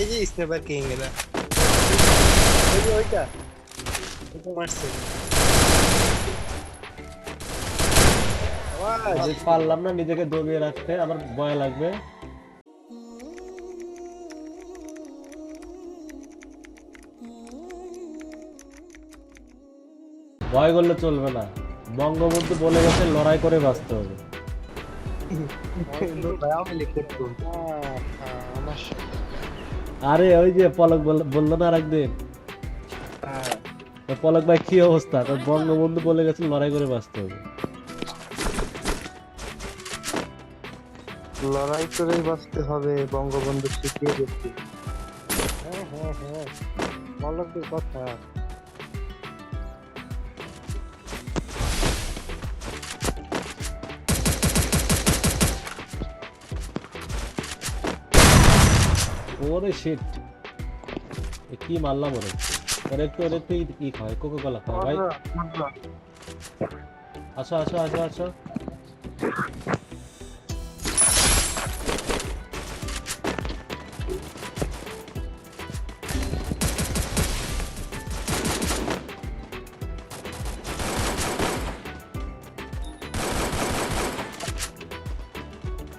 এই যে sniper king এরা ওই যে ওইটা ওইটা মারছে আমি পারলাম না নিজেকে দমিয়ে রাখতে আমার ভয় লাগবে। ভয় করলে চলবে না। বঙ্গবন্ধু বলে গেছে লড়াই করে বাঁচতে হবে। আহ, হ্যাঁ, আমার সাথে। আরে ওই যে পলক বল- বলল না আর একদিন হ্যাঁ, পলক ভাই কি অবস্থা? তোর বঙ্গবন্ধু বলে গেছে লড়াই করে বাঁচতে হবে। লড়াই করে বাঁচতে হবে বঙ্গবন্ধু শিখিয়ে দিচ্ছি হ্যাঁ হ্যাঁ হ্যাঁ। পলকের কথা। ওরে শিট কি মারলাম ওরে? ওরে একটু ওরে একটু ই- ই খায় কোকো কলা খায় ভাই। আসো আসো আসো আসো।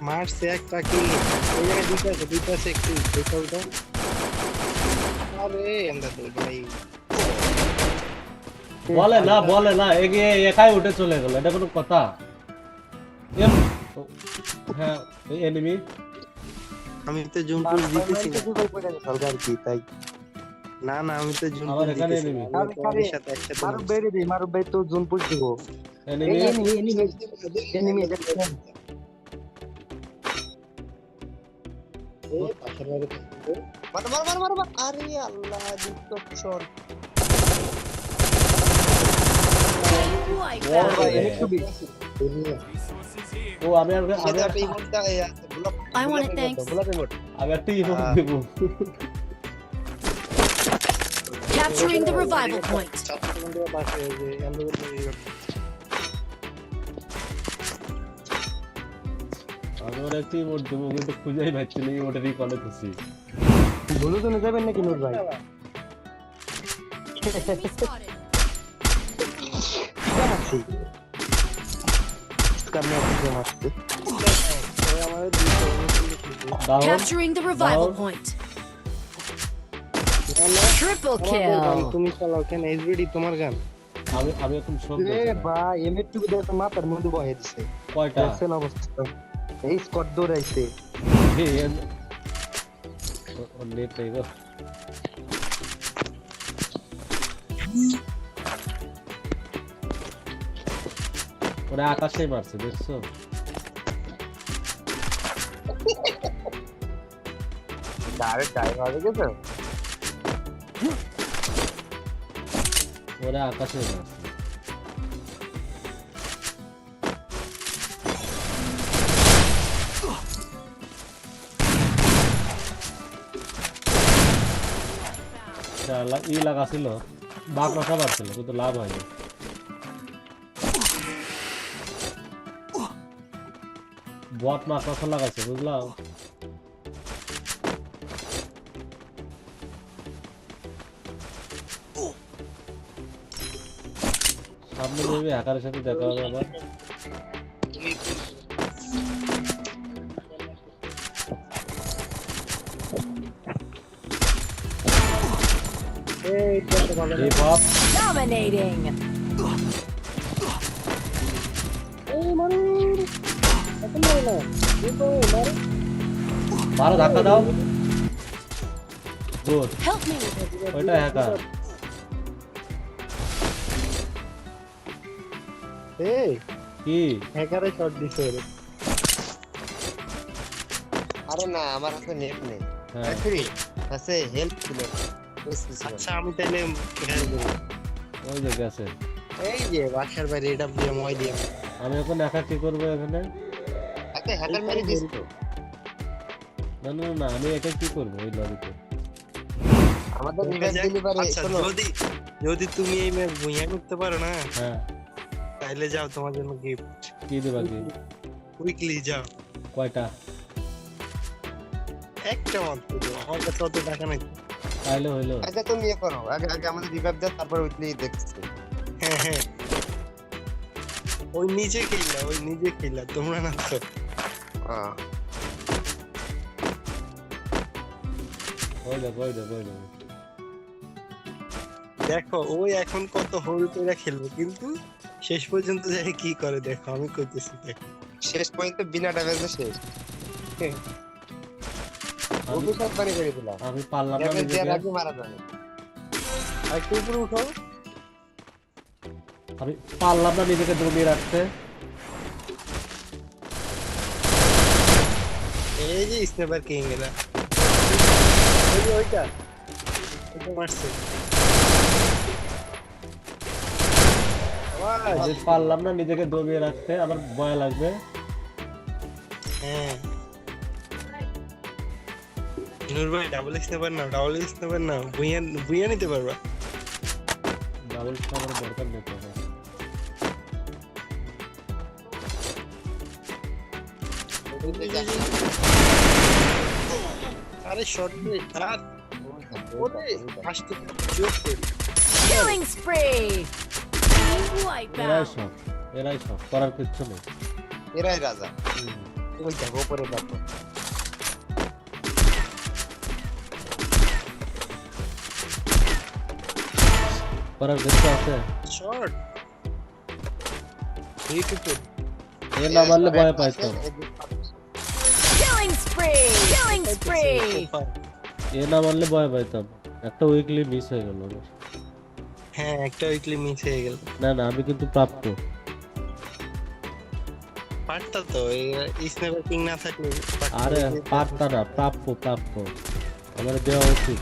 মারছে একটা কি ওই জায়গায় দুইটা আছে দুইটা আছে একটু দুইটা ওইটা আরে আমরা দুই ভাই বলে না বলে না এগিয়ে একাই উঠে চলে গেল এটা কোনো কথা হ্যাঁ এনিমি আমি তো জুনপুর জিতেছি না আর কি তাই না না আমি তো জুনপুর আমার এখানে জিতেছি আমি সাথে একসাথে মারুফ নামছি। বেড়ে দিই মারুফ ভাই তো জোনপুর দিব এনিমি এনিমি এ, পাশের বাড়ি থেকে। মার, মার, মার, মার, মার। আরে আল্লাহ বি ও আমি আর আমি একটা ইমোটটা গোলাপের thanks. মতো, গোলাপের মতো। আমি একটা ইমোট আহ। Capturing the revival point. আমি ওর একটা ইমোট দেবো কিন্তু খুঁজেই পাচ্ছি না ইমোটের কলে খুশি। বলে তো যাবেন নাকি নূর ভাই? Capturing the revival point. Triple kill. তুমি চালাও কেন? এইচবিডি তোমার গান। আমি আমি এখন সব এ ভাই এমএ টু দিয়ে মাথার মধ্যে বহে দিছে। কয়টা? অবস্থা। এই স্কট দৌড়াইছে। হে, এন- ও- ওর আকাশেই মারছে দেখছ ডাইরেক্ট টাইম হয়ে গেছে ওরা আকাশে মারছে ই লাগা ছিল বাঘ মাথা পারছিল, কিন্তু লাভ হয়নি। বট মাছ মাথা লাগাইছে, বুঝলাম? সামনে যাবে হ্যাকারের সাথে দেখা হবে আবার। এই তো একটা ভালো এই মারু এখন মারো না এই তো মারো মারো ধাক্কা দাও। গুড. ওইটা হ্যাকার এই কি? হ্যাকারে শট দিছে রে আরে না আমার হাতে নেট নেই। হ্যাঁ। আছে হেল্প ছিল। আচ্ছা আমি তাহলে ওই যে গেছে এই যে বাসার বাইরে এটা দিয়ে মই দিয়ে। আমি এখন একা কি করব এখানে? আচ্ছা হ্যাকার মেরে দিস তো না না না আমি একা কি করব ওই লবিতে আমাদের ডেলিভারি আচ্ছা, যদি যদি তুমি এই ম্যাচ ভুইয়া করতে পারো না হ্যাঁ। তাহলে যাও তোমার জন্য গিফট কি দেবা কি উইকলি যাও। কয়টা? একটা মাত্র দেবো আমার কাছে অত টাকা নাই। তাইলে হইল আচ্ছা তুমি ইয়ে করো। আগে আগে আমাদের রিভাইভ দাও তারপর উঠলি দেখছি। হ্যাঁ হ্যাঁ। ওই নিজে খেললা ওই নিজে খেললা তোমরা না তো। দেখো ওই এখন কত হোল করে খেলব কিন্তু শেষ পর্যন্ত যাই কি করে দেখো আমি করতেছি দেখো। শেষ পর্যন্ত বিনা ড্যামেজে শেষ। আমি অভিশাপ বানিয়ে করে দিলাম। আমি পারলাম না নিজেকে। আগে মারা যাবে। আর একটু উপরে উঠো। আমি পারলাম না নিজেকে দমিয়ে রাখতে। এই যে স্নেপার কিং এরা। ওই যে ওইটা। ওইটা মারছে। পারলাম না নিজেকে দমিয়ে রাখতে আমার ভয় লাগবে। হ্যাঁ। নূর ভাই ডাবল স্নেপার নাও ডাবল স্নেপার নাও বুইয়া বুইয়া নিতে পারবা ডাবল আমার দরকার নেই তো আমার। আরে শর্ট আর ওরে আসতে জোর করে Killing spree. Team এরাই wipeout. সব এরাই সব করার কিচ্ছু নেই এরাই রাজা হুম। ওই দেখো উপরে দেখো করার কিচ্ছু আছে শর্ট এইটুকু এ না মারলে ভয় পাইতাম Killing spree. Killing spree. এ না মারলে ভয় পাইতাম একটা উইকলি মিস হয়ে গেল আমার। হ্যাঁ একটা উইকলি মিস হয়ে গেল না না আমি কিন্তু প্রাপ্ত পারতা তো এই স্নেপার কিং না থাকলে পারতা। আরে পারতা না প্রাপ্য প্রাপ্য আমার দেওয়া উচিত